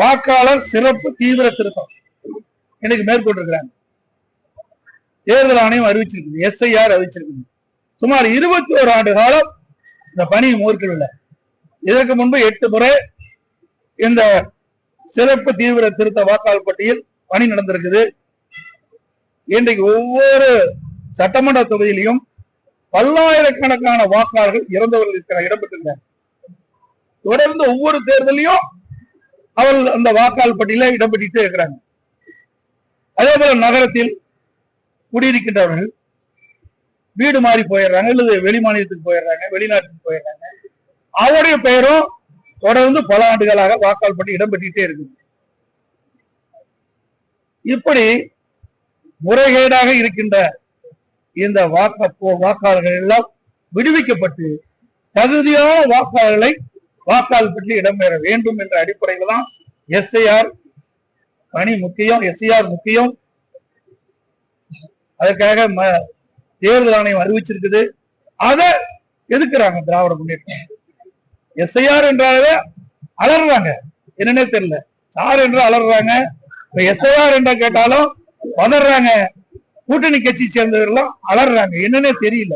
வாக்காளர் சிறப்பு தீவிர திருத்தம். இன்னைக்கு மேற்கொண்டிருக்கிறாங்க. தேர்தல் ஆணையம் அறிவிச்சிருக்கு எஸ்ஐஆர் அறிவிச்சிருக்கு சுமார் இருபத்தி ஓரு ஆண்டு காலம் இந்த பணி மூர்க்கவில்லை. இதற்கு முன்பு எட்டு முறை இந்த சிறப்பு தீவிர திருத்த வாக்காளர் பட்டியல் பணி நடந்திருக்குது. இன்றைக்கு ஒவ்வொரு சட்டமன்ற தொகுதியிலையும் பல்லாயிரக்கணக்கான வாக்காளர்கள் இறந்தவர்கள் இருக்கிற இடம்பெற்றிருந்தார் தொடர்ந்து ஒவ்வொரு தேர்தலையும் அவர்கள் அந்த வாக்காளர் பட்டியல இடம்பெற்றே இருக்கிறாங்க. அதே போல நகரத்தில் குடியிருக்கின்றவர்கள் வீடு மாறி போயிடுறாங்க அல்லது வெளி மாநிலத்துக்கு போயிடுறாங்க வெளிநாட்டுக்கு போயிடுறாங்க. அவருடைய பெயரும் தொடர்ந்து பல ஆண்டுகளாக வாக்காளர் பட்டி இடம்பெற்றே இருக்குது. இப்படி முறைகேடாக இருக்கின்ற இந்த வாக்க போ- வாக்காளர்கள் எல்லாம் விடுவிக்கப்பட்டு தகுதியான வாக்காளர்களை வாக்காளர் பற்றி இடம்பெற வேண்டும் என்ற அடிப்படையில் தான் எஸ்ஐஆர் பணி முக்கியம் எஸ்ஐஆர் முக்கியம். அதற்காக ம- தேர்தல் ஆணையம் அறிவிச்சிருக்குது. அதை எதுக்குறாங்க திராவிட முன்னேற்றம்? எஸ்ஐஆர் என்றாலே அலறாங்க என்னன்னே தெரியல. சார் என்று அலறாங்க இப்ப எஸ்ஐஆர் என்றா கேட்டாலும் வளர்றாங்க கூட்டணி கட்சி சேர்ந்தவர்கள் அலறாங்க என்னன்னே தெரியல.